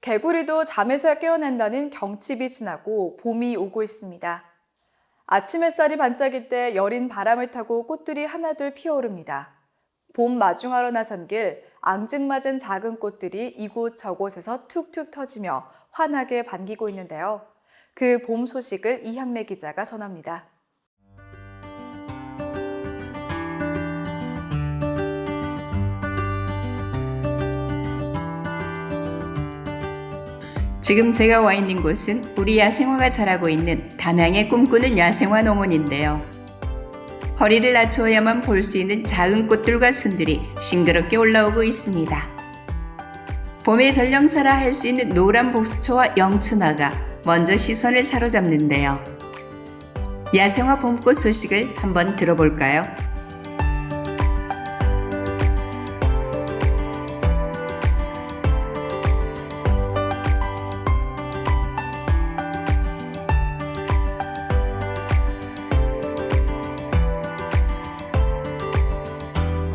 개구리도 잠에서 깨어난다는 경칩이 지나고 봄이 오고 있습니다. 아침 햇살이 반짝일 때 여린 바람을 타고 꽃들이 하나둘 피어오릅니다. 봄 마중하러 나선 길 앙증맞은 작은 꽃들이 이곳 저곳에서 툭툭 터지며 환하게 반기고 있는데요. 그 봄 소식을 이향래 기자가 전합니다. 지금 제가 와 있는 곳은 우리 야생화가 자라고 있는 담양의 꿈꾸는 야생화 농원인데요. 허리를 낮추어야만 볼 수 있는 작은 꽃들과 순들이 싱그럽게 올라오고 있습니다. 봄의 전령사라 할 수 있는 노란 복수초와 영춘화가 먼저 시선을 사로잡는데요. 야생화 봄꽃 소식을 한번 들어볼까요?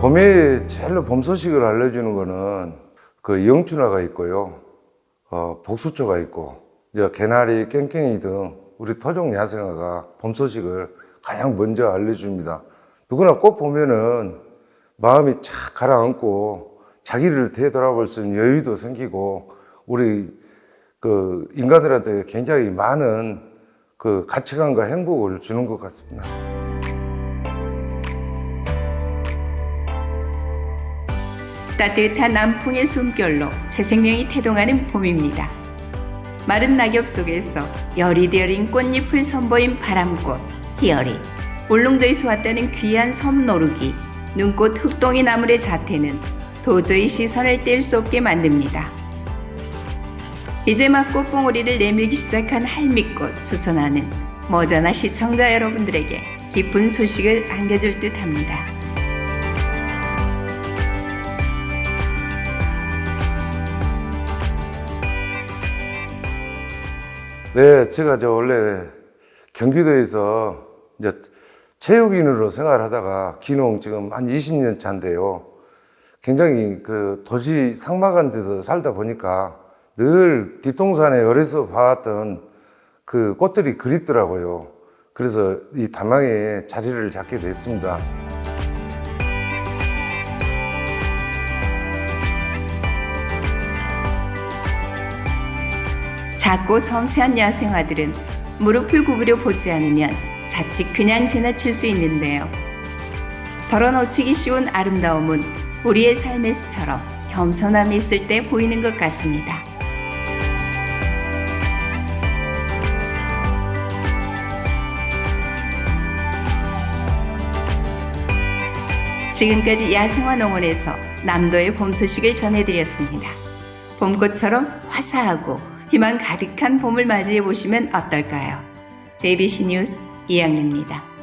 봄에 제일로 봄 소식을 알려주는 거는 그 영춘화가 있고요. 어, 복수초가 있고, 이제 개나리, 깽깽이 등 우리 토종 야생화가 봄 소식을 가장 먼저 알려줍니다. 누구나 꽃 보면은 마음이 착 가라앉고 자기를 되돌아볼 수 있는 여유도 생기고 우리 그 인간들한테 굉장히 많은 그 가치관과 행복을 주는 것 같습니다. 따뜻한 남풍의 숨결로 새 생명이 태동하는 봄입니다. 마른 낙엽 속에서 여리여린 꽃잎을 선보인 바람꽃, 희열이, 울릉도에서 왔다는 귀한 섬노루기, 눈꽃 흑동이 나물의 자태는 도저히 시선을 뗄 수 없게 만듭니다. 이제 막 꽃봉오리를 내밀기 시작한 할미꽃 수선화는 머자나 시청자 여러분들에게 기쁜 소식을 안겨줄 듯 합니다. 네, 제가 저 원래 경기도에서 이제 체육인으로 생활하다가 기농 지금 한 20년 차인데요. 굉장히 그 도시 상막한 데서 살다 보니까 늘 뒷동산에 어려서 봐왔던 그 꽃들이 그립더라고요. 그래서 이 담양에 자리를 잡게 됐습니다. 작고 섬세한 야생화들은 무릎을 구부려 보지 않으면 자칫 그냥 지나칠 수 있는데요. 덜어놓치기 쉬운 아름다움은 우리의 삶의 수처럼 겸손함이 있을 때 보이는 것 같습니다. 지금까지 야생화 농원에서 남도의 봄 소식을 전해드렸습니다. 봄꽃처럼 화사하고 희망 가득한 봄을 맞이해 보시면 어떨까요? JBC 뉴스 이양래입니다.